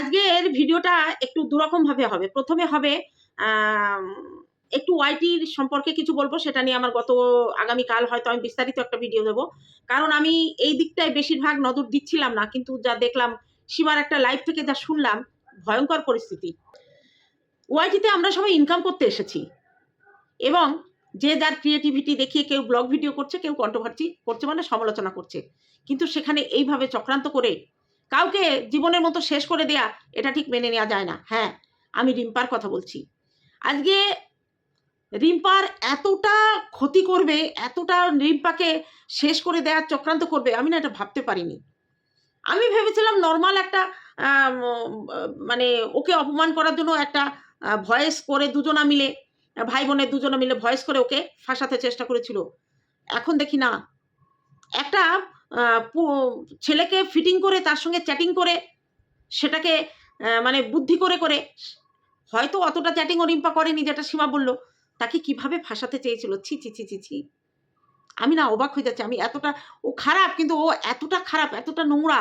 আজকের ভিডিওটা একটু দুরকমভাবে হবে। প্রথমে হবে একটু ওয়াইটির সম্পর্কে কিছু বলব, সেটা নিয়ে আমার গত আগামীকাল হয়তো আমি বিস্তারিত একটা ভিডিও দেবো। কারণ আমি এই দিকটায় বেশিরভাগ নজর দিচ্ছিলাম না, কিন্তু যা দেখলাম, সীমার একটা লাইভ থেকে যা শুনলাম, ভয়ঙ্কর পরিস্থিতি। ওয়াইটিতে আমরা সবাই ইনকাম করতে এসেছি। এবং যে যার ক্রিয়েটিভিটি দেখিয়ে কেউ ব্লগ ভিডিও করছে, কেউ কন্ট্রোভার্সি করছে মানে সমালোচনা করছে। কিন্তু সেখানে এইভাবে চক্রান্ত করে কাউকে জীবনের মতো শেষ করে দেয়া, এটা ঠিক মেনে নেওয়া যায় না। হ্যাঁ আমি রিম্পার কথা বলছি। আজকে রিম্পার এতটা ক্ষতি করবে, এতটা রিম্পাকে শেষ করে দেওয়ার চক্রান্ত করবে, আমি না এটা ভাবতে পারিনি। আমি ভেবেছিলাম নর্মাল একটা মানে ওকে অপমান করার জন্য একটা ভয়েস করে দুজনা মিলে, ভাই বোনের দুজনে মিলে ভয়েস করে ওকে ফাঁসাতে চেষ্টা করেছিল। এখন দেখি না। একটা ছেলেকে ফিটিং করে, তার সঙ্গে চ্যাটিং করে, সেটাকে মানে বুদ্ধি করে করে। হয়তো অতটা চ্যাটিং ও রিম্পা করেনি, যেটা সীমা বলল। তাকে কীভাবে ফাঁসাতে চেয়েছিল? ছি ছি ছি ছি ছি। আমি না অবাক হয়ে যাচ্ছি। আমি এতটা, ও খারাপ, কিন্তু ও এতটা খারাপ, এতটা নোংরা।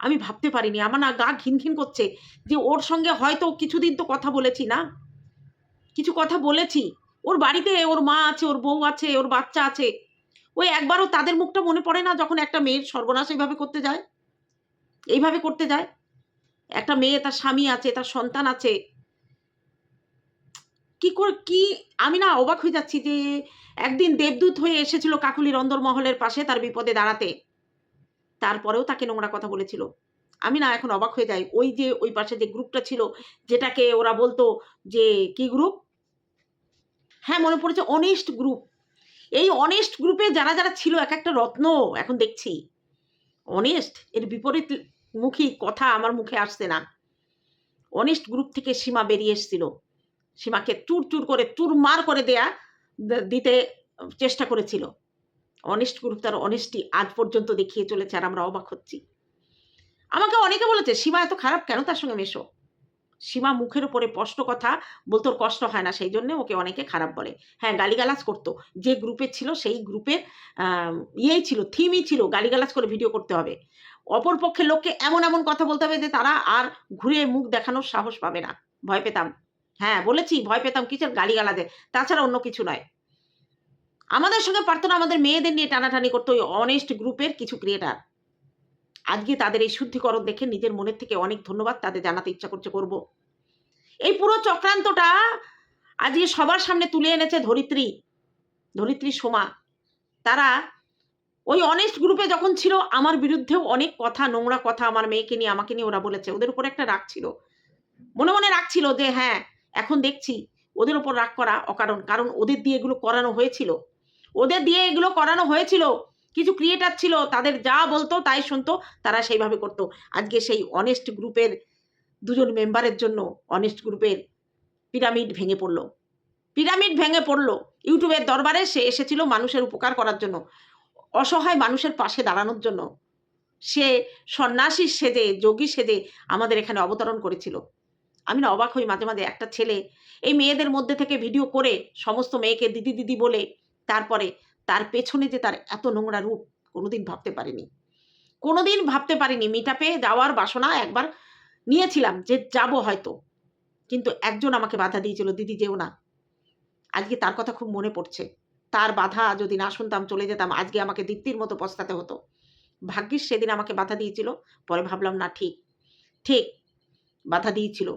আমি ভাবতে পারিনি। আমার না গা ঘিন ঘিন করছে যে ওর সঙ্গে হয়তো কিছুদিন তো কথা বলেছি না? কিছু কথা বলেছি। ওর বাড়িতে ওর মা আছে, ওর বউ আছে, ওর বাচ্চা আছে। ওই একবারও তাদের মুখটা মনে পড়ে না যখন একটা মেয়ের সর্বনাশ এইভাবে করতে যায়? এইভাবে করতে যায়? একটা মেয়ে, তার স্বামী আছে, তার সন্তান আছে। কি করে, কি, আমি না অবাক হয়ে যাচ্ছি যে একদিন দেবদূত হয়ে এসেছিল কাকুলির অন্দরমহলের পাশে তার বিপদে দাঁড়াতে। তারপরেও তাকে নোংরা কথা বলেছিল। আমি না এখন অবাক হয়ে যাই। ওই যে, ওই পাশে যে গ্রুপটা ছিল, যেটাকে ওরা বলতো যে, কি গ্রুপ? হ্যাঁ মনে পড়েছে অনেস্ট গ্রুপ। এই অনেস্ট গ্রুপে যারা যারা ছিল এক একটা রত্ন এখন দেখছি। অনেস্ট এর বিপরীত মুখী কথা আমার মুখে আসছে না। অনেস্ট গ্রুপ থেকে সীমা বেরিয়ে এসেছিল। সীমাকে চুর চুর করে চুরমার করে দেয়া দিতে চেষ্টা করেছিল। অনেস্ট গ্রুপ তার অনেস্টি আজ পর্যন্ত দেখিয়ে চলেছে আর আমরা অবাক হচ্ছি। আমাকে অনেকে বলেছে, সীমা এত খারাপ কেন তার সঙ্গে মেশো? সীমা মুখের উপরে স্পষ্ট কথা বলতে কষ্ট হয় না, সেই জন্য ওকে অনেকে খারাপ বলে। হ্যাঁ গালিগালাজ করতো। যে গ্রুপে ছিল সেই গ্রুপের ইয়েই ছিল থিমই ছিল গালিগালাজ করে ভিডিও করতে হবে। অপর পক্ষে লোককে এমন এমন কথা বলতে হবে যে তারা আর ঘুরে মুখ দেখানোর সাহস পাবে না। ভয় পেতাম। হ্যাঁ বলেছি, ভয় পেতাম কিসের গালিগালাজে? তাছাড়া অন্য কিছু নয়। আমাদের সঙ্গে পারতো না আমাদের মেয়েদের নিয়ে টানাটানি করতো ওই অনেস্ট গ্রুপের কিছু ক্রিয়েটার আজকে তাদের এই শুদ্ধিকরণ দেখে নিজের মনের থেকে অনেক ধন্যবাদ, তাদের জানাতে ইচ্ছা করছে করব। এই পুরো চক্রান্তটা আজকে সবার সামনে তুলে এনেছে ধরিত্রী ধরিত্রী সোমা। তারা ওই অনেস্ট গ্রুপে যখন ছিল, আমার বিরুদ্ধেও অনেক কথা, নোংরা কথা আমার মেয়েকে নিয়ে, আমাকে নিয়ে ওরা বলেছে। ওদের উপর একটা রাগ ছিল। মনে মনে রাগ ছিল যে হ্যাঁ এখন দেখছি ওদের ওপর রাগ করা অকারণ। কারণ ওদের দিয়ে এগুলো করানো হয়েছিল। ওদের দিয়ে এগুলো করানো হয়েছিল কিছু ক্রিয়েটার ছিল, তাদের যা বলতো তাই শুনতো, তারা সেইভাবে করতো। আজকে সেই অনেস্ট গ্রুপের দুজন মেম্বারের জন্য অনেস্ট গ্রুপের পিরামিড ভেঙে পড়ল। পিরামিড ভেঙে পড়ল। ইউটিউবের দরবারে সে এসেছিল মানুষের উপকার করার জন্য, অসহায় মানুষের পাশে দাঁড়ানোর জন্য। সে সন্ন্যাসী সেজে, যোগী সেজে আমাদের এখানে অবতরণ করেছিল। আমি না অবাক হই মাঝে মাঝে একটা ছেলে, এই মেয়েদের মধ্যে থেকে ভিডিও করে, সমস্ত মেয়েকে দিদি দিদি বলে, তারপরে তার পেছনে যে তার এত নোংরা রূপ কোনোদিন ভাবতে পারিনি। কোনোদিন ভাবতে পারিনি মিটাপে যাওয়ার বাসনা একবার নিয়েছিলাম যে যাব হয়তো। কিন্তু একজন আমাকে বাধা দিয়েছিল, দিদি, যেও না। আজকে তার কথা খুব মনে পড়ছে। তার বাধা যদি না শুনতাম চলে যেতাম। আজকে আমাকে দীপ্তির মতো পস্তাতে হতো। ভাগ্যিস সেদিন আমাকে বাধা দিয়েছিল। পরে ভাবলাম, না, ঠিক। ঠিক, বাধা দিয়েছিল।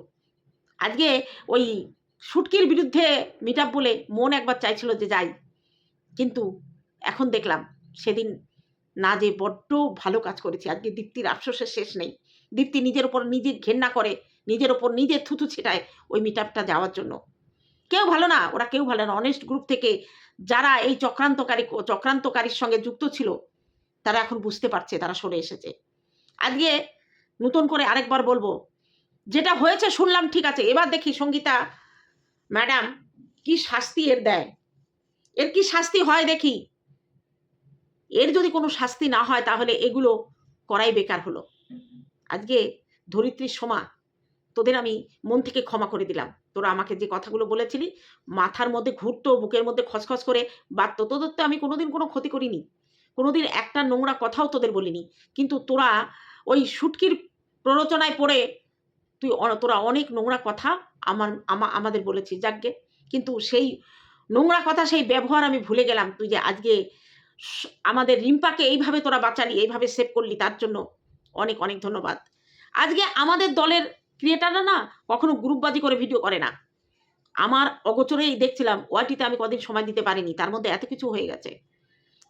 আজকে ওই সুটকির বিরুদ্ধে মিট বলে মন একবার চাইছিল যে যাই। কিন্তু এখন দেখলাম সেদিন না যে বড্ড ভালো কাজ করেছি। আজকে দীপ্তির আফসোসের শেষ নেই। দীপ্তি নিজের ওপর নিজে ঘেন্না করে, নিজের ওপর নিজের থুতু ছেটায় ওই মিট যাওয়ার জন্য। কেউ ভালো না, ওরা কেউ ভালো না। অনেস্ট গ্রুপ থেকে যারা এই চক্রান্তকারী, চক্রান্তকারীর সঙ্গে যুক্ত ছিল, তারা এখন বুঝতে পারছে, তারা সরে এসেছে। আজকে নতুন করে আরেকবার বলব, যেটা হয়েছে শুনলাম ঠিক আছে। এবার দেখি সঙ্গীতা ম্যাডাম কি শাস্তি এর দেয়? এর কি শাস্তি হয় দেখি? এর যদি কোনো শাস্তি না হয় তাহলে এগুলো করাই বেকার হলো। আজকে ধরিত্রীর সমা তোদের আমি মন থেকে ক্ষমা করে দিলাম। তোরা আমাকে যে কথাগুলো বলেছিলি, মাথার মধ্যে ঘুরতো, বুকের মধ্যে খসখস করে বাড়তো তোদের তো আমি কোনোদিন কোনো ক্ষতি করিনি। কোনোদিন একটা নোংরা কথাও তোদের বলিনি। কিন্তু তোরা ওই শুটকির প্ররোচনায় পড়ে তুই তোরা অনেক নোংরা কথা আমার, আমা- আমাদের বলেছিস যাকগে কিন্তু সেই নোংরা কথা সেই ব্যবহার আমি ভুলে গেলাম। তুই যে আজকে আমাদের রিম্পাকে এইভাবে তোরা বাঁচালি, এইভাবে সেভ করলি, তার জন্য অনেক অনেক ধন্যবাদ। আজকে আমাদের দলের ক্রিয়েটাররা না কখনো গ্রুপবাজি করে ভিডিও করে না। আমার অগোচরেই দেখছিলাম ওয়াটিতে আমি কদিন সময় দিতে পারিনি, তার মধ্যে এত কিছু হয়ে গেছে।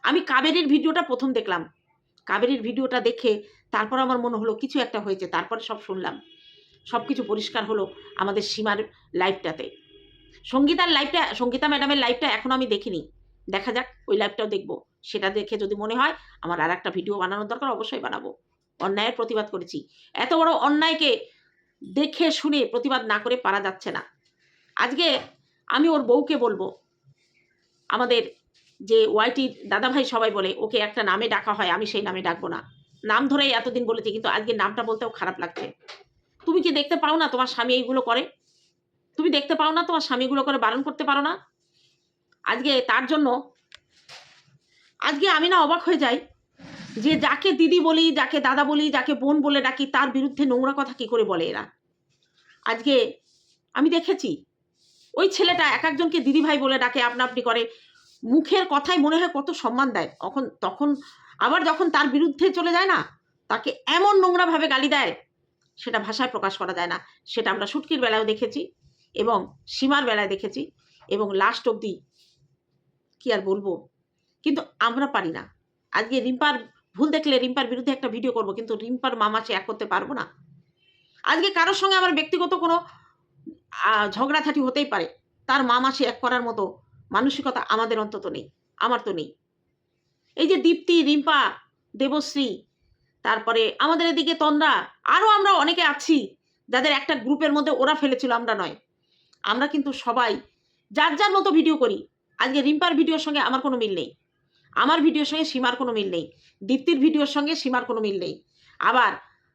আমি কাবেরীর ভিডিওটা প্রথম দেখলাম। কাবেরীর ভিডিওটা দেখে তারপর আমার মনে হলো, কিছু একটা হয়েছে, তারপরে সব শুনলাম। সব কিছু পরিষ্কার হলো আমাদের সীমার লাইভটাতে সঙ্গীতার লাইভটা সঙ্গীতা ম্যাডামের লাইভটা এখনও আমি দেখিনি। দেখা যাক, ওই লাইভটাও দেখব। সেটা দেখে যদি মনে হয়, আমার আর একটা ভিডিও বানানোর দরকার, অবশ্যই বানাবো। অন্যায়ের প্রতিবাদ করেছি। এত বড় অন্যায়কে দেখে শুনে প্রতিবাদ না করে পারা যাচ্ছে না। আজকে আমি ওর বউকে বলব, আমাদের যে ওয়াইটির দাদাভাই সবাই বলে, ওকে একটা নামে ডাকা হয়, আমি সেই নামে ডাকবো না। নাম ধরেই এতদিন বলেছি, কিন্তু আজকে নামটা বলতেও খারাপ লাগছে। তুমি কি দেখতে পাও না তোমার স্বামী এইগুলো করে? তুমি দেখতে পাও না, তোমার স্বামীগুলো করে বারণ করতে পারো না। আজকে তার জন্য, আজকে আমি না অবাক হয়ে যাই যে যাকে দিদি বলি, যাকে দাদা বলি, যাকে বোন বলে ডাকি, তার বিরুদ্ধে নোংরা কথা কি করে বলে এরা? আজকে আমি দেখেছি, ওই ছেলেটা এক একজনকে দিদিভাই বলে ডাকে, আপনা আপনি করে। মুখের কথাই মনে হয় কত সম্মান দেয়। তখন তখন আবার যখন তার বিরুদ্ধে চলে যায় না, তাকে এমন নোংরাভাবে গালি দেয়, সেটা ভাষায় প্রকাশ করা যায় না। সেটা আমরা শুটকির বেলায়ও দেখেছি। এবং সীমার বেলায় দেখেছি এবং লাস্ট অবধি কি আর বলব? কিন্তু আমরা পারি না। আজকে রিম্পার, ভুল দেখলে রিম্পার বিরুদ্ধে একটা ভিডিও করব, কিন্তু রিম্পার মামা সে এক করতে পারব না। আজকে কারোর সঙ্গে আমার ব্যক্তিগত কোনো ঝগড়াঝাটি হতেই পারে। তার মামা সে এক করার মতো মানসিকতা আমাদের অন্তত নেই, আমার তো নেই। এই যে দীপ্তি, রিম্পা, দেবশ্রী, তারপরে আমাদের এদিকে তন্দ্রা আরও আমরা অনেকে আছি, যাদের একটা গ্রুপের মধ্যে ওরা ফেলেছিল, আমরা নয়। আমরা কিন্তু সবাই যার যার মতো ভিডিও করি। আজকে রিম্পার ভিডিওর সঙ্গে আমার কোনো মিল নেই। আমার ভিডিওর সঙ্গে সীমার কোনো মিল নেই। দীপ্তির ভিডিওর সঙ্গে সীমার কোনো মিল নেই। আবার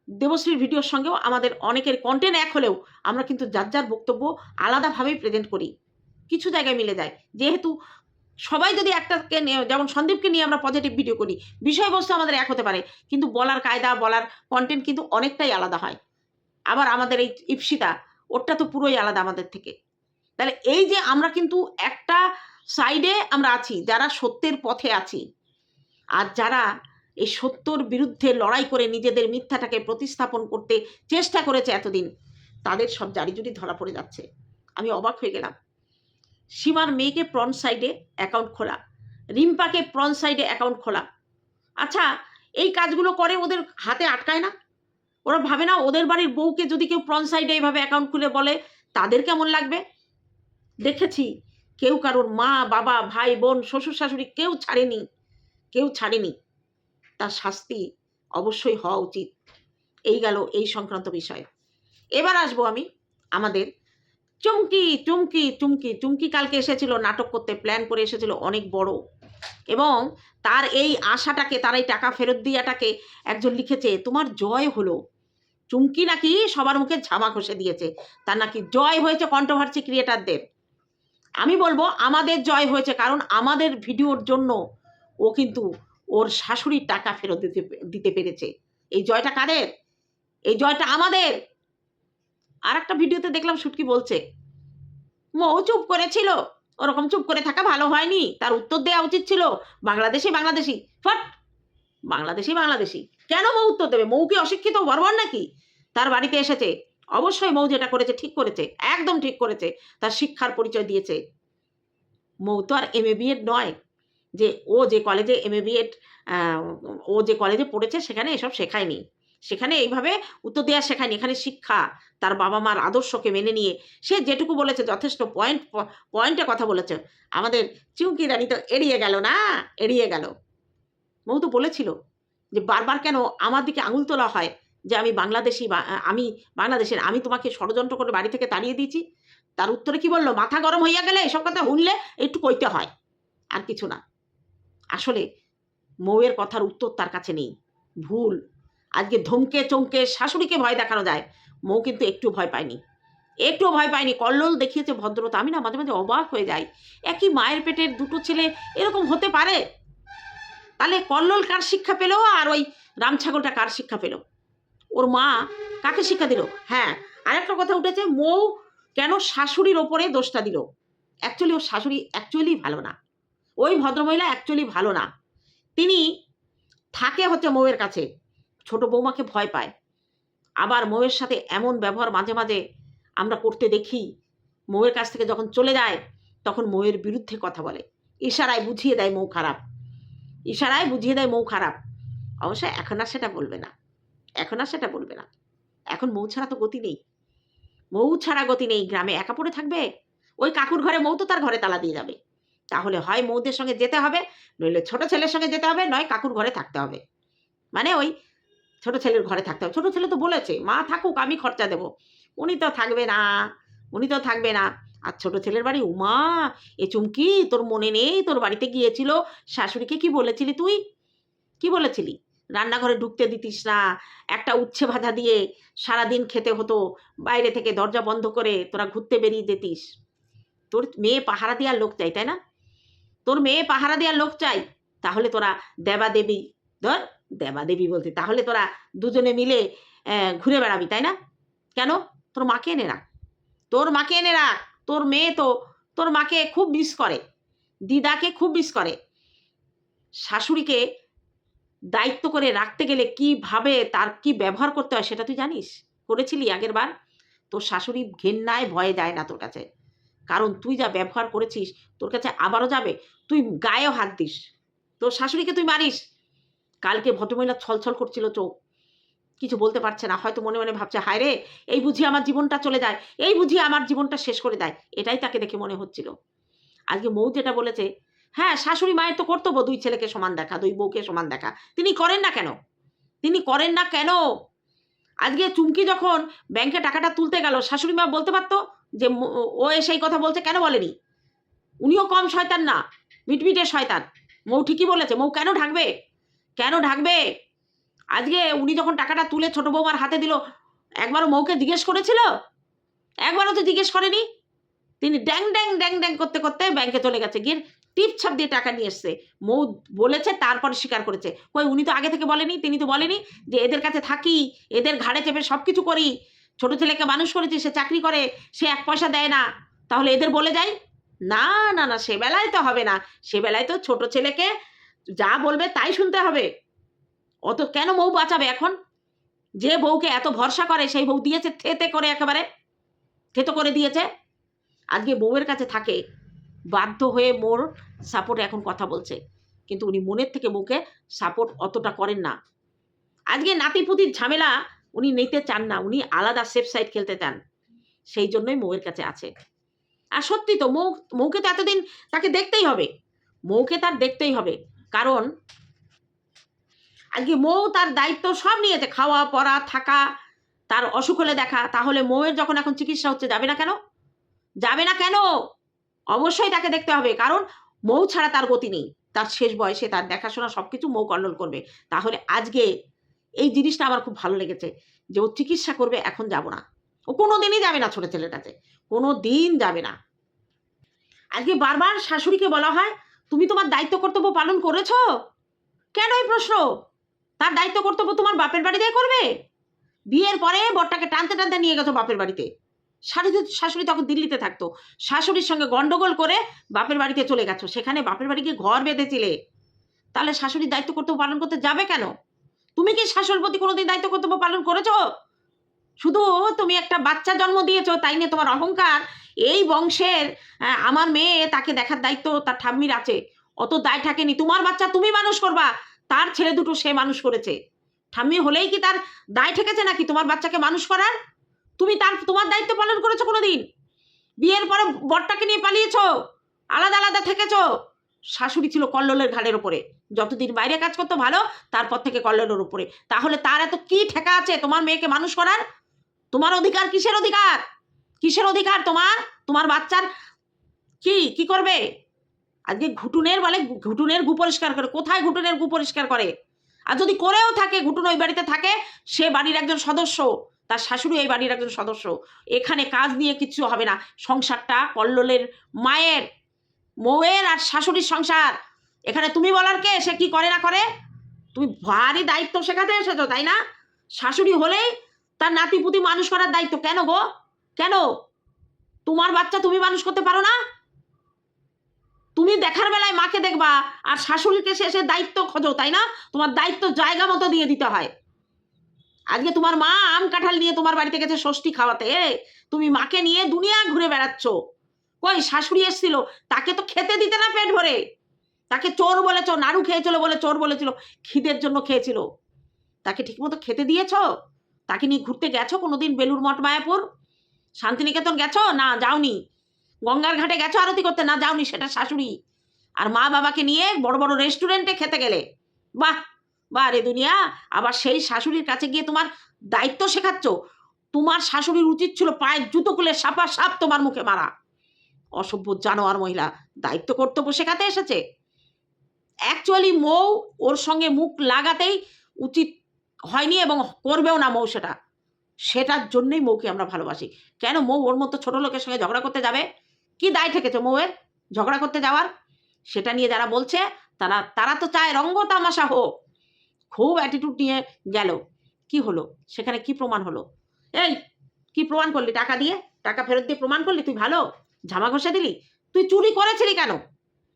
দেবশ্রীর ভিডিওর সঙ্গেও আমাদের অনেকের কন্টেন্ট এক হলেও আমরা কিন্তু যার যার বক্তব্য আলাদাভাবেই প্রেজেন্ট করি। কিছু জায়গায় মিলে যায়। যেহেতু সবাই যদি একটাকে যেমন সন্দীপকে নিয়ে আমরা পজিটিভ ভিডিও করি, বিষয়বস্তু আমাদের এক হতে পারে। কিন্তু বলার কায়দা, বলার কন্টেন্ট কিন্তু অনেকটাই আলাদা হয়। আবার আমাদের এই ইপসিতা ওরটা তো পুরোই আলাদা আমাদের থেকে। তাহলে এই যে আমরা কিন্তু একটা সাইডে আমরা আছি, যারা সত্যের পথে আছি, আর যারা এই সত্যর বিরুদ্ধে লড়াই করে নিজেদের মিথ্যাটাকে প্রতিস্থাপন করতে চেষ্টা করেছে এতদিন, তাদের সব জারিজুরি ধরা পড়ে যাচ্ছে। আমি অবাক হয়ে গেলাম। সীমার মেয়েকে প্রন সাইডে অ্যাকাউন্ট খোলা, রিম্পাকে প্রন সাইডে অ্যাকাউন্ট খোলা। আচ্ছা এই কাজগুলো করে ওদের হাতে আটকায় না? ওরা ভাবে না ওদের বাড়ির বউকে যদি কেউ প্রন সাইডে এইভাবে অ্যাকাউন্ট খুলে বলে, তাদের কেমন লাগবে? দেখেছি, কেউ কারোর মা, বাবা, ভাই, বোন, শ্বশুর, শাশুড়ি কেউ ছাড়েনি কেউ ছাড়েনি। তার শাস্তি অবশ্যই হওয়া উচিত। এই গেল এই সংক্রান্ত বিষয়ে। এবার আসব আমি আমাদের চুমকি চুমকি চুমকি। চুমকি কালকে এসেছিল, নাটক করতে প্ল্যান করে এসেছিল, অনেক বড়। এবং তার এই আশাটাকে, তার এই টাকা ফেরত দিয়াটাকে একজন লিখেছে, তোমার জয় হলো। চুমকি নাকি সবার মুখে ঝামা ঘষে দিয়েছে। তার নাকি জয় হয়েছে কন্ট্রোভার্সি ক্রিয়েটারদের আমি বলব, আমাদের জয় হয়েছে কারণ আমাদের ভিডিওর জন্য ও কিন্তু ওর শাশুড়ির টাকা ফেরত দিতে দিতে পেরেছে। এই জয়টা কাদের? এই জয়টা আমাদের! আর একটা ভিডিওতে দেখলাম শুটকি বলছে, মৌ চুপ করেছিল। ওরকম চুপ করে থাকা ভালো হয়নি। তার উত্তর দেওয়া উচিত ছিল, বাংলাদেশি বাংলাদেশি। ফট! বাংলাদেশি বাংলাদেশি। কেন মৌ উত্তর দেবে? মৌ কি অশিক্ষিত বর্বর নাকি? তার বাড়িতে এসেছে। অবশ্যই মৌ যেটা করেছে, ঠিক করেছে। একদম ঠিক করেছে। তার শিক্ষার পরিচয় দিয়েছে। মৌ তো আর এম এ নয়। যে ও যে কলেজে এম এ ও যে কলেজে পড়েছে, সেখানে এসব শেখায়নি। সেখানে এইভাবে উত্তর দেওয়া শেখায়নি। এখানে শিক্ষা, তার বাবা মার আদর্শকে মেনে নিয়ে সে যেটুকু বলেছে, যথেষ্ট পয়েন্ট পয়েন্টে কথা বলেছে। আমাদের চিউকি রানী তো এড়িয়ে গেল না? এড়িয়ে গেল। মৌ তো বলেছিল যে, বারবার কেন আমার দিকে আঙুল তোলা হয় যে, আমি বাংলাদেশি আমি বাংলাদেশের, আমি তোমাকে ষড়যন্ত্র করে বাড়ি থেকে তাড়িয়ে দিয়েছি? তার উত্তরে কি বলল, মাথা গরম হইয়া গেলে এসব কথা শুনলে একটু কইতে হয়। আর কিছু না। আসলে মৌয়ের কথার উত্তর তার কাছে নেই। ভুল। আজকে ধমকে চমকে শাশুড়িকে ভয় দেখানো যায়। মৌ কিন্তু একটু ভয় পায়নি। একটু ভয় পায়নি, কল্লোল দেখিয়েছে ভদ্রতা আমি না মাঝে মাঝে অবাক হয়ে যাই একই মায়ের পেটের দুটো ছেলে এরকম হতে পারে? তাহলে কল্লোল কার শিক্ষা পেল আর ওই রাম ছাগলটা কার শিক্ষা পেল? ওর মা কাকে শিক্ষা দিল? হ্যাঁ আরেকটা কথা উঠেছে, মৌ কেন শাশুড়ির ওপরে দোষটা দিল? অ্যাকচুয়ালি ওর শাশুড়ি অ্যাকচুয়ালি ভালো না। ওই ভদ্রমহিলা অ্যাকচুয়ালি ভালো না। তিনি থাকে হচ্ছে মৌয়ের কাছে। ছোট বৌমাকে ভয় পায়। আবার মৌয়ের সাথে এমন ব্যবহার মাঝে মাঝে আমরা করতে দেখি, মৌয়ের কাছ থেকে যখন চলে যায়, তখন মৌয়ের বিরুদ্ধে কথা বলে। ইশারায় বুঝিয়ে দেয় মৌ খারাপ। ইশারায় বুঝিয়ে দেয় মৌ খারাপ। অবশ্য এখন আর সেটা বলবে না। এখন আর সেটা বলবে না। এখন মৌ ছাড়া তো গতি নেই। মৌ ছাড়া গতি নেই। গ্রামে একা পড়ে থাকবে? ওই কাকুর ঘরে মৌ তো তার ঘরে তালা দিয়ে যাবে। তাহলে হয় মৌদের সঙ্গে যেতে হবে, নইলে ছোট ছেলের সঙ্গে যেতে হবে, নয় কাকুর ঘরে থাকতে হবে। মানে ওই ছোট ছেলের ঘরে থাকতে হবে। ছোট ছেলে তো বলেছে, মা থাকুক, আমি খরচা দেবো। উনি তো থাকবে না, উনি তো থাকবে না। আর ছোট ছেলের বাড়ি, উমা, এ চুমকি, তোর মনে নেই, তোর বাড়িতে গিয়েছিল। শাশুড়িকে কি বলেছিলি তুই? কি বলেছিলি? রান্নাঘরে ঢুকতে দিতিস না, একটা উচ্ছে ভাজা দিয়ে সারাদিন খেতে হতো, বাইরে থেকে দরজা বন্ধ করে তোরা ঘুরতে বেরিয়ে যেতিস। তোর মেয়ে পাহারা দেওয়ার লোক চাই, তাই না? তোর মেয়ে পাহারা দেওয়ার লোক চাই, তাহলে তোরা দেবা দেবী। ধর দেবা দেবী বলতে তাহলে তোরা দুজনে মিলে ঘুরে বেড়াবি, তাই না? কেন? তোর মাকে এনে রাখ। তোর মাকে এনে রাখ। তোর মেয়ে তো, তোর মাকে খুব মিস করে। দিদাকে খুব মিস করে। শাশুড়িকে দায়িত্ব করে রাখতে গেলে কীভাবে তার কি ব্যবহার করতে হয় সেটা তুই জানিস? করেছিলি আগের বার? তোর শাশুড়ি ঘেন্নায় ভয়ে যায় না তোর কাছে। কারণ তুই যা ব্যবহার করেছিস, তোর কাছে আবারও যাবে। তুই গায়েও হাত দিস। তোর শাশুড়িকে তুই মারিস। কালকে ভদ্রমহিলা ছলছল করছিল চোখ। কিছু বলতে পারছে না, হয়তো মনে মনে ভাবছে হায় রে এই বুঝি আমার জীবনটা চলে যায়, এই বুঝি আমার জীবনটা শেষ করে দেয়। এটাই তাকে দেখে মনে হচ্ছিল। আজকে মৌ যেটা বলেছে হ্যাঁ শাশুড়ি মায়ের তো কর্তব্য দুই ছেলেকে সমান দেখা, দুই বউকে সমান দেখা। তিনি করেন না কেন? তিনি করেন না কেন? আজকে চুমকি যখন ব্যাংকে টাকাটা তুলতে গেল, শাশুড়ি মা বলতে পারতো যে ও সেই কথা বলছে, কেন বলেনি? উনিও কম শয়তান না, মিটমিটে শয়তান। মৌ ঠিকই বলেছে, মৌ কেন ঢাকবে? কেন ঢাকবে? আজকে উনি যখন টাকাটা তুলে ছোট বৌমার হাতে দিল, একবারও মৌকে জিজ্ঞেস করেছিল? একবারও তো জিজ্ঞেস করেনি? তিনি ড্যাং ড্যাং ড্যাং ড্যাং করতে করতে ব্যাংকে চলে গেছে, গিয়ে টিপ ছাপ দিয়ে টাকা নিয়ে এসছে। মৌ বলেছে, তারপরে স্বীকার করেছে। কই, উনি তো আগে থেকে বলেনি, তিনি তো বলেনি যে এদের কাছে থাকি, এদের ঘাড়ে চেপে সব কিছু করি। ছোট ছেলেকে মানুষ করেছি, সে চাকরি করে, সে এক পয়সা দেয় না। তাহলে এদের বলে যাই? না না না, সে বেলায় তো হবে না। সে বেলায় তো ছোট ছেলেকে যা বলবে তাই শুনতে হবে। অত কেন বউ বাঁচাবে এখন? যে বউকে এত ভরসা করে, সেই বউ দিয়েছে থেতে করে একেবারে, থেতো করে দিয়েছে। আজকে বউয়ের কাছে থাকে, বাধ্য হয়ে মোর সাপোর্ট এখন কথা বলছে। কিন্তু উনি মনের থেকে বউকে সাপোর্ট অতটা করেন না। আজকে নাতিপুতির ঝামেলা উনি নিতে চান না, উনি আলাদা সেফ সাইড খেলতে চান। সেই জন্যই মৌয়ের কাছে আছে। আর সত্যি তো, মৌ, মৌকে তো এতদিন তাকে দেখতেই হবে। মৌকে তার দেখতেই হবে। কারণ আজকে মৌ তার দায়িত্ব সব নিয়েছে, খাওয়া, পড়া, থাকা, তার অসুখ হলে দেখা, তাহলে মৌয়ের যখন এখন চিকিৎসা হচ্ছে, যাবে না কেন? যাবে না কেন? অবশ্যই তাকে দেখতে হবে, কারণ মৌ ছাড়া তার গতি নেই, তার শেষ বয়সে তার দেখাশোনা সব কিছু মৌ কন্ট্রোল করবে। তাহলে আজকে এই জিনিসটা আমার খুব ভালো লেগেছে, যে ও চিকিৎসা করবে, এখন যাব না। ও কোনো দিনই যাবে না ছোটো ছেলেটাতে কোনো দিন যাবে না। আজকে বারবার শাশুড়িকে বলা হয় তুমি তোমার দায়িত্ব কর্তব্য পালন করেছ? কেন এই প্রশ্ন? তার দায়িত্ব কর্তব্য তোমার বাপের বাড়িতে করবে? বিয়ের পরে বরটাকে টানতে টানতে নিয়ে গেছো বাপের বাড়িতে। শাশুড়ি শাশুড়ি তখন দিল্লিতে থাকতো। শাশুড়ির সঙ্গে গন্ডগোল করে বাপের বাড়িতে চলে গেছো। সেখানে বাপের বাড়ি গিয়ে ঘর বেঁধেছিলে। তাহলে শাশুড়ির দায়িত্ব কর্তব্য পালন করতে যাবে কেন? তুমি কি শাশুড়ির প্রতি কোনোদিন দায়িত্ব কর্তব্য পালন করেছ? শুধু তুমি একটা বাচ্চা জন্ম দিয়েছ, তাই নিয়ে তোমার অহংকার। এই বংশের আমার মেয়ে তাকে দেখার দায়িত্ব তার ঠাম্মির আছে। অত দায় থাকেনি। তোমার বাচ্চা তুমি মানুষ করবা, তার ছেলে দুটো সে মানুষ করেছে। ঠাম্মি হলেই কি তার দায় ঠেকেছে নাকি তোমার বাচ্চাকে মানুষ করার? তুমি তার, তোমার দায়িত্ব পালন করেছ কোনোদিন? বিয়ের পরে বরটাকে নিয়ে পালিয়েছো, আলাদা আলাদা থেকেছো। শাশুড়ি ছিল কল্লোলের ঘাড়ের ওপরে যতদিন বাইরে কাজ করতো ভালো, তারপর থেকে কল্লোলের উপরে। তাহলে তার এত কি ঠেকা আছে? তোমার মেয়েকে মানুষ করার? তোমার অধিকার কিসের অধিকার? কিসের অধিকার তোমার? তোমার বাচ্চার কি? কি করবে? আজকে ঘুটুনের বলে ঘুটুনের গু পরিষ্কার করে। কোথায় ঘুটুনের গু পরিষ্কার করে? আর যদি করেও থাকে, ঘুটুন ওই বাড়িতে থাকে, সে বাড়ির একজন সদস্য, তার শাশুড়ি এই বাড়ির একজন সদস্য। এখানে কাজ নিয়ে কিচ্ছু হবে না। সংসারটা কল্লোলের মায়ের, মৌয়ের আর শাশুড়ির সংসার। এখানে তুমি বলার কে? সে কি করে না করে? তুমি ভারী দায়িত্ব শেখাতে এসেছ, তাই না? শাশুড়ি হলেই তার নাতি পুতি মানুষ করার দায়িত্ব কেন গো? কেন? তোমার বাচ্চা তুমি মানুষ করতে পারো না? তুমি দেখার বেলায় মাকে দেখবা আর শাশুড়িকে শেষে দায়িত্ব খোঁজো, তাই না? তোমার দায়িত্ব জায়গা মতো দিয়ে দিতে হয়। আজকে তোমার মা আম কাঁঠাল নিয়ে তোমার বাড়িতে গেছে ষষ্ঠী খাওয়াতে। তুমি মাকে নিয়ে দুনিয়া ঘুরে বেড়াচ্ছ। কই, শাশুড়ি এসেছিল। তাকে তো খেতে দিতে না পেট ভরে। তাকে চোর বলেছ, নাড়ু খেয়েছিল বলে চোর বলেছিল, খিদের জন্য খেয়েছিল। তাকে ঠিকমতো খেতে দিয়েছ? তাকে নিয়ে ঘুরতে গেছো কোনোদিন বেলুর মঠ, মায়াপুর? শান্তিনিকেতন গেছো? না, যাওনি। গঙ্গার ঘাটে গেছো আরতি করতে? না, যাওনি, সেটা শাশুড়ি। আর মা বাবাকে নিয়ে বড় বড় রেস্টুরেন্টে খেতে গেলে। বাহ বাহ রে দুনিয়া। আবার সেই শাশুড়ির কাছে গিয়ে তোমার দায়িত্ব শেখাচ্ছ। তোমার শাশুড়ির উচিত ছিল পায়ের জুতো খুলে সাপা সাপ তোমার মুখে মারা। অসভ্য জানোয়ার মহিলা, দায়িত্ব কর্তব্য শেখাতে এসেছে। অ্যাকচুয়ালি মৌ ওর সঙ্গে মুখ লাগাতেই উচিত হয়নি এবং করবেও না মৌ সেটা। সেটার জন্যই মৌকে আমরা ভালোবাসি। কেন মৌ ওর মতো ছোট লোকের সঙ্গে ঝগড়া করতে যাবে? কি দায় ঠেকেছে মৌয়ের ঝগড়া করতে যাওয়ার? সেটা নিয়ে যারা বলছে, তারা তারা তো চায় রঙ্গ তামাশা হোক। খুব অ্যাটিটিউড নিয়ে গেল। কি হলো? সেখানে কি প্রমাণ হলো? এই, কি প্রমাণ করলি? টাকা দিয়ে? টাকা ফেরত দিয়ে প্রমাণ করলি? তুই ভালো? জামা ঘষে দিলি? তুই চুরি করেছিলি কেন?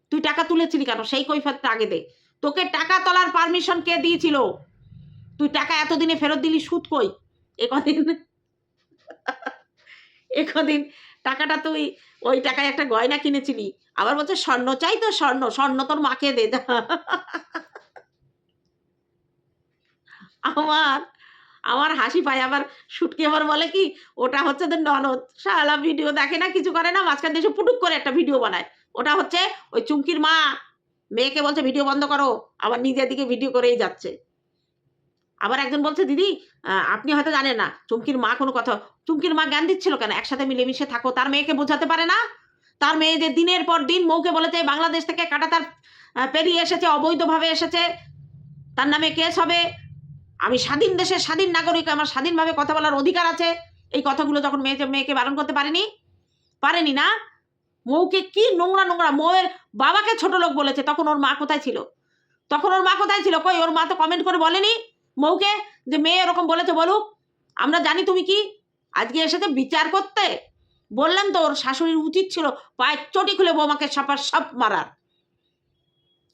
তুই টাকা তুলেছিলি কেন? সেই কৈফতটা আগে দে। তোকে টাকা তোলার পারমিশন কে দিয়েছিল? তুই টাকা এতদিনে ফেরত দিলি, সুদ কই? এ কদিন এ কদিন টাকাটা তুই ওই টাকায় একটা গয়না কিনেছিলি। আবার বলছে, স্বর্ণ চাই তো স্বর্ণ স্বর্ণ তোর মাকে দে। আমার আমার হাসি পায়, আবার শুটকি আবার বলে কি, ওটা হচ্ছে তো ননদ। শালা, ভিডিও দেখে না, কিছু করে না, মাঝখান দিয়ে পুটুক করে একটা ভিডিও বানায়। ওটা হচ্ছে ওই চুমকির মা। মেয়েকে বলছে, ভিডিও বন্ধ করো। আবার নিজের দিকে ভিডিও করেই যাচ্ছে। আবার একজন বলছে, দিদি আপনি হয়তো জানেন না, চুমকির মা কোনো কথা, চুমকির মা জ্ঞান দিচ্ছিল কেন? একসাথে মিলেমিশে থাকো, তার মেয়েকে বোঝাতে পারে না? তার মেয়ে যে দিনের পর দিন মৌকে বলেছে, বাংলাদেশ থেকে কাটা তার পেরিয়ে এসেছে, অবৈধভাবে এসেছে, তার নামে কেস হবে। আমি স্বাধীন দেশের স্বাধীন নাগরিক, আমার স্বাধীনভাবে কথা বলার অধিকার আছে। এই কথাগুলো যখন মেয়ে মেয়েকে বারণ করতে পারেনি পারেনি না, মৌকে কি নোংরা নোংরা, মৌয়ের বাবাকে ছোট লোক বলেছে, তখন ওর মা কোথায় ছিল? তখন ওর মা কোথায় ছিল? কই, ওর মা তো কমেন্ট করে বলেনি। মৌকে যে মেয়ে এরকম বলেছে, বলুক, আমরা জানি তুমি কি? আজকে এসেছে বিচার করতে। বললাম তো, ওর শাশুড়ির উচিত ছিল পায়ের চটি খুলে বৌমাকে সাপার সাপ মারার।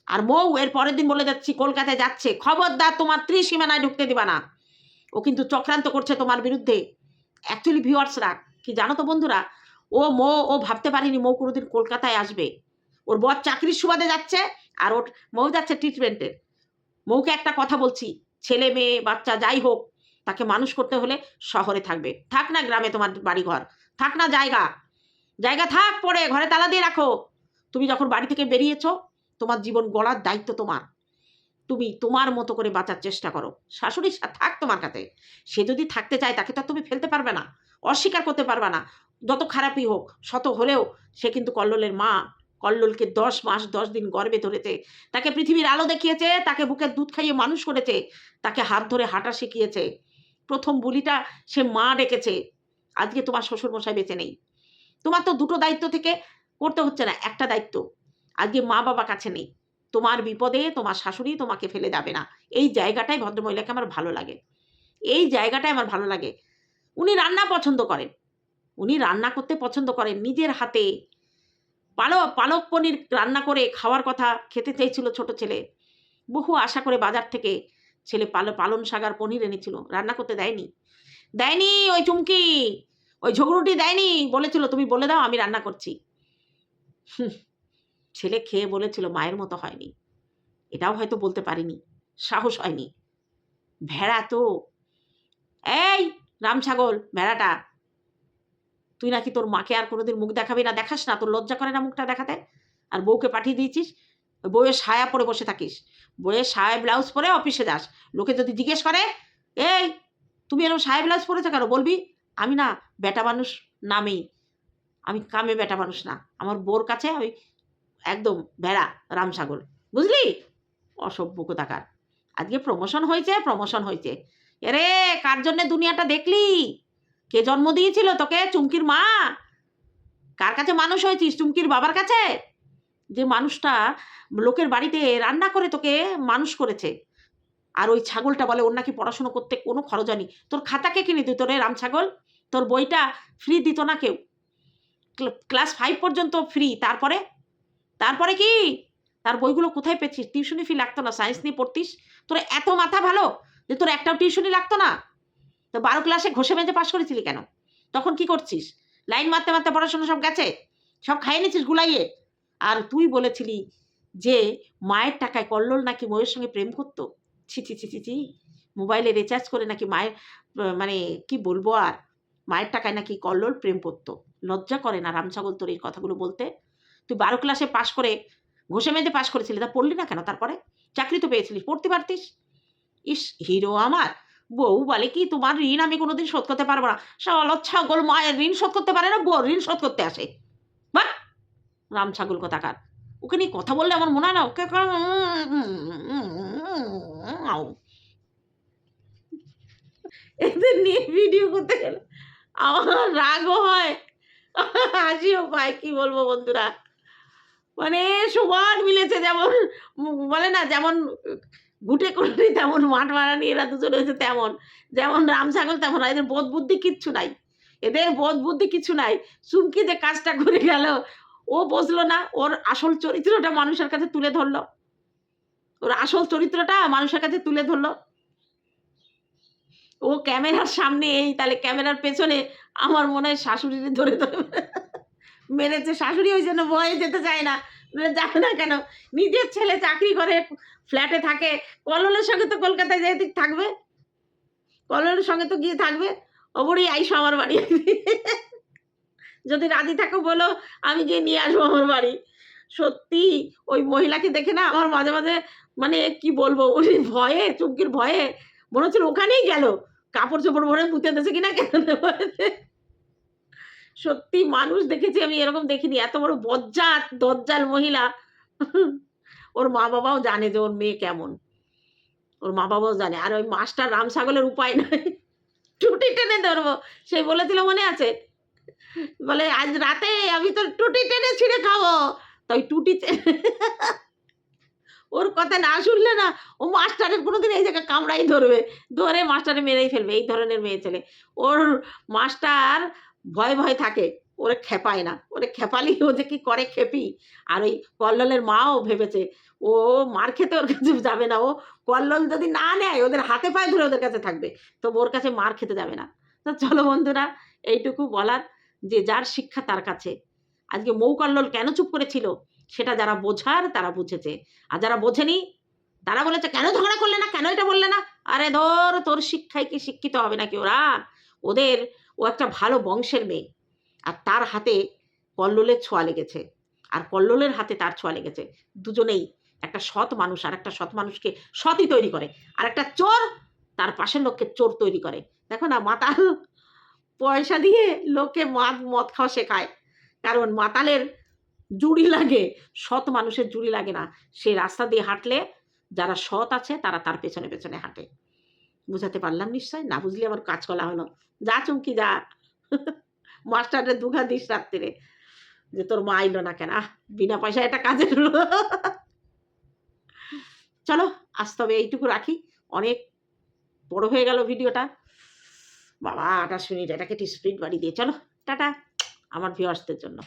আর মৌ এর পরের দিন বলে যাচ্ছি, কলকাতায় যাচ্ছে। খবরদার, তোমার ত্রিসীমানায় ঢুকতে দিবা না। ও কিন্তু চক্রান্ত করছে তোমার বিরুদ্ধে। অ্যাকচুয়ালি ভিউয়ার্সরা কি জানো তো বন্ধুরা, ও মৌ, ও ভাবতে পারিনি মৌ কোনোদিন কলকাতায় আসবে। ওর বর চাকরির সুবাদে যাচ্ছে, আর ওর মৌ যাচ্ছে ট্রিটমেন্টের মৌকে একটা কথা বলছি ছেলে মেয়ে, বাচ্চা যাই হোক, তাকে মানুষ করতে হলে শহরে থাকবে। থাক না গ্রামে তোমার বাড়ি ঘর থাক না জায়গা। জায়গা থাক পড়ে ঘরে তালা দিয়ে রাখো। তুমি যখন বাড়ি থেকে বেরিয়েছো, তোমার জীবন গড়ার দায়িত্ব তোমার। তুমি তোমার মতো করে বাঁচার চেষ্টা করো। শাশুড়ি থাক তোমার কাছে। সে যদি থাকতে চায়, তাকে তো তুমি ফেলতে পারবে না, অস্বীকার করতে পারবে না। যত খারাপই হোক, শত হলেও সে কিন্তু কল্লোলের মা কল্লোলকে দশ মাস, দশ দিন গর্বে ধরেছে। তাকে পৃথিবীর আলো দেখিয়েছে, তাকে বুকের দুধ খাইয়ে মানুষ করেছে, তাকে হাত ধরে হাঁটা শিখিয়েছে। প্রথম বুলিটা সে মা ডেকেছে। আজকে তোমার শ্বশুরমশাই বেঁচে নেই। তোমার তো দুটো দায়িত্ব থেকে করতে হচ্ছে না, একটা দায়িত্ব। আজকে মা বাবা কাছে নেই। তোমার বিপদে তোমার শাশুড়ি তোমাকে ফেলে যাবে না। এই জায়গাটাই ভদ্রমহিলাকে আমার ভালো লাগে। এই জায়গাটাই আমার ভালো লাগে। উনি রান্না পছন্দ করেন। উনি রান্না করতে পছন্দ করেন নিজের হাতে। পালক পালক পনির রান্না করে খাওয়ার কথা খেতে চাইছিল ছোট ছেলে। বহু আশা করে বাজার থেকে ছেলে পাল পালন শাক আর পনির এনেছিল। রান্না করতে দেয়নি। দেয়নি ওই চুমকি, ওই ঝগড়ুটি দেয়নি। বলেছিল, তুমি বলে দাও, আমি রান্না করছি। ছেলে খেয়ে বলেছিল, মায়ের মতো হয়নি। এটাও হয়তো বলতে পারিনি। সাহস হয়নি। ভেড়া তো। এই রাম ছাগল ভেড়াটা। তুই নাকি তোর মাকে আর কোনোদিন মুখ দেখাবি না, দেখাস না, তোর লজ্জা করে না মুখটা দেখাতে? আর বউকে পাঠিয়ে দিয়েছিস? বউয়ের সায়া পরে বসে থাকিস। বউয়ের সায়া ব্লাউজ পরে অফিসে যাস। লোকে যদি জিজ্ঞেস করে, এই, তুমি এরকম সায়া ব্লাউজ পরেছো কেন? বলবি, আমি না, বেটা মানুষ নামেই। আমি কামে বেটা মানুষ না। আমার বোর কাছে আমি একদম ভেড়া, রামসাগর। বুঝলি? অসভ্য কোথাকার। আজকে প্রমোশন হয়েছে প্রমোশন হয়েছে। এরে কার জন্যে দুনিয়াটা দেখলি? কে জন্ম দিয়েছিল তোকে? চুমকির মা। কার কাছে মানুষ হয়েছিস? চুমকির বাবার কাছে? যে মানুষটা লোকের বাড়িতে রান্না করে তোকে মানুষ করেছে। আর ওই ছাগলটা বলে, ওর নাকি পড়াশুনো করতে কোনো খরচ হয়নি। তোর খাতাকে কিনে দিত রে রাম ছাগল? তোর বইটা ফ্রি দিত না কেউ? ক্লাস ফাইভ পর্যন্ত ফ্রি তারপরে? তারপরে কি? তার বইগুলো কোথায় পেয়েছিস? টিউশনি ফি লাগতো না। সায়েন্স নিয়ে পড়তিস? তোর এত মাথা ভালো যে তোর একটাও টিউশনি লাগতো না? তো বারো ক্লাসে ঘষে মেজে পাশ করেছিলি কেন? তখন কি করছিস? লাইন মারতে মারতে পড়াশোনা সব গেছে? সব খাইয়ে নিছিস গুলাইয়ে? আর তুই বলেছিলি যে মায়ের টাকায় কল্লোল নাকি ময়ের সঙ্গে প্রেম করতো? ছি ছি ছি ছি ছি। মোবাইলে রিচার্জ করে নাকি মায়ের মানে কি বলব আর? মায়ের টাকায় নাকি কল্লোল প্রেম করতো? লজ্জা করে না রামছাগল তোর এই কথাগুলো বলতে? তুই বারো ক্লাসে পাশ করে ঘষে মেজে পাশ করেছিলি, তা পড়লি না কেন তারপরে? চাকরি তো পেয়েছিলিস, পড়তে পারতিস? ইস হিরো আমার। বউ বলে কি, তোমার ঋণ আমি কোনোদিন শোধ করতে পারব না। সব ছাগল মায়ের ঋণ শোধ করতে পারে না বউ ঋণ শোধ করতে আসে। বা রাম ছাগল কথাকার? ওকে নিয়ে কথা বললে আমার মনে হয় না, ওকে এদের নিয়ে ভিডিও করতে গেলে আমার রাগও হয়, হাসিও পায়, কি বলব বন্ধুরা? মানে সমান মিলেছে যেমন, বলে না, যেমন ঘুটে কুটে তেমন মাঠ মারা নিয়ে এরা দুজন হয়েছে তেমন। যেমন রাম ছাগল তেমন এদের বোধ বুদ্ধি কিচ্ছু নাই। এদের বোধ বুদ্ধি কিছু নাই। চুমকি যে কাজটা করে গেল, ও বসল না, ওর আসল চরিত্রটা মানুষের কাছে তুলে ধরলো। ওর আসল চরিত্রটা মানুষের কাছে তুলে ধরলো। ও ক্যামেরার সামনে এই, তাহলে ক্যামেরার পেছনে আমার মনে হয় শাশুড়ি ধরে ধরে মেরেছে। শাশুড়ি ওই জন্য ভয়ে যেতে চায় না। বলে, যাবে না কেন নিজের ছেলে চাকরি করে ফ্ল্যাটে থাকে কললের সঙ্গে তো কলকাতায় যেতে থাকবে। কললের সঙ্গে তো গিয়ে থাকবে ওপরেই আইসো আমার বাড়ি। যদি রাজি থাকো বলো আমি গিয়ে নিয়ে আসব আমার বাড়ি। সত্যি ওই মহিলাকে দেখে না আমার মাঝে মাঝে মানে কি বলব ওই ভয়ে চুমকির ভয়ে মনে হচ্ছিল ওখানেই গেল। কাপড় চোপড় ভরে মুতে দিয়েছে কিনা কেন সত্যি মানুষ দেখেছি, আমি এরকম দেখিনি। এত বড় বজ্জাত, দজ্জাল মহিলা। ওর মা বাবাও জানে যে ওর মেয়ে কেমন। ওর মা বাবাও জানে। আর ওই মাস্টার রাম উপায় নাই টুটি টেনে ধরবো। সে বলেছিল, মনে আছে? বলে, আজ রাতে আমি তোর টুটি টেনে ছিঁড়ে খাব। তাই টুটি ওর কথা না শুনলে না, ও মাস্টারের কোনোদিন এই জায়গায় কামড়াই ধরবে। ধরে মাস্টারে মেরেই ফেলবে, এই ধরনের মেয়ে ছেলে। ওর মাস্টার ভয় ভয় থাকে, ওরে খেপায় না, ওরে খেপালি, ও যে কি করে খেপি? আর ওই কল্লোলের মাও ভেবেছে, ও মার খেতে ওর কাছে যাবে না, ও কল্লোল যদি না নেয়, ওদের হাতে পায়ে ধরে ওদের কাছে থাকবে, তো ওর কাছে মার খেতে যাবে না। তো চলো বন্ধুরা, এইটুকু বলার যে যার শিক্ষা তার কাছে। আজকে মৌ কল্লোল কেন চুপ করেছিল, সেটা যারা বোঝার তারা বুঝেছে। আর যারা বোঝেনি, তারা বলেছে, কেন ঝগড়া করলে না? কেন এটা বললে না? আরে ধর, তোর শিক্ষায় কি শিক্ষিত হবে নাকি ওরা? ওদের ও একটা ভালো বংশের মেয়ে। আর তার হাতে কল্লোলের ছোঁয়া লেগেছে। আর কল্লোলের হাতে তার ছোঁয়া লেগেছে। দুজনেই একটা সৎ মানুষ আর একটা সৎ মানুষকে সৎই তৈরি করে। আর একটা চোর তার পাশের লোককে চোর তৈরি করে। দেখো না, মাতাল পয়সা দিয়ে লোককে মদ মদ খাওয়া শেখায়। কারণ মাতালের জুড়ি লাগে, সৎ মানুষের জুড়ি লাগে না। সে রাস্তা দিয়ে হাঁটলে যারা সৎ আছে তারা তার পেছনে পেছনে হাঁটে। বুঝাতে পারলাম নিশ্চয়, না বুঝলে আমার কাজ করা হলো। যা চুমকি, যা। মাস্টারের দুঘা দিস রাত্রিরে যে তোর মা আইলো না কেন। বিনা পয়সায় এটা হলো চলো, আজ তবে এইটুকু রাখি। অনেক বড় হয়ে গেল ভিডিওটা। বাবা আঠাশ মিনিট এটাকে একটু স্পিড বাড়ি দিয়ে। চলো, টাটা, আমার ভিউয়ার্সদের জন্য।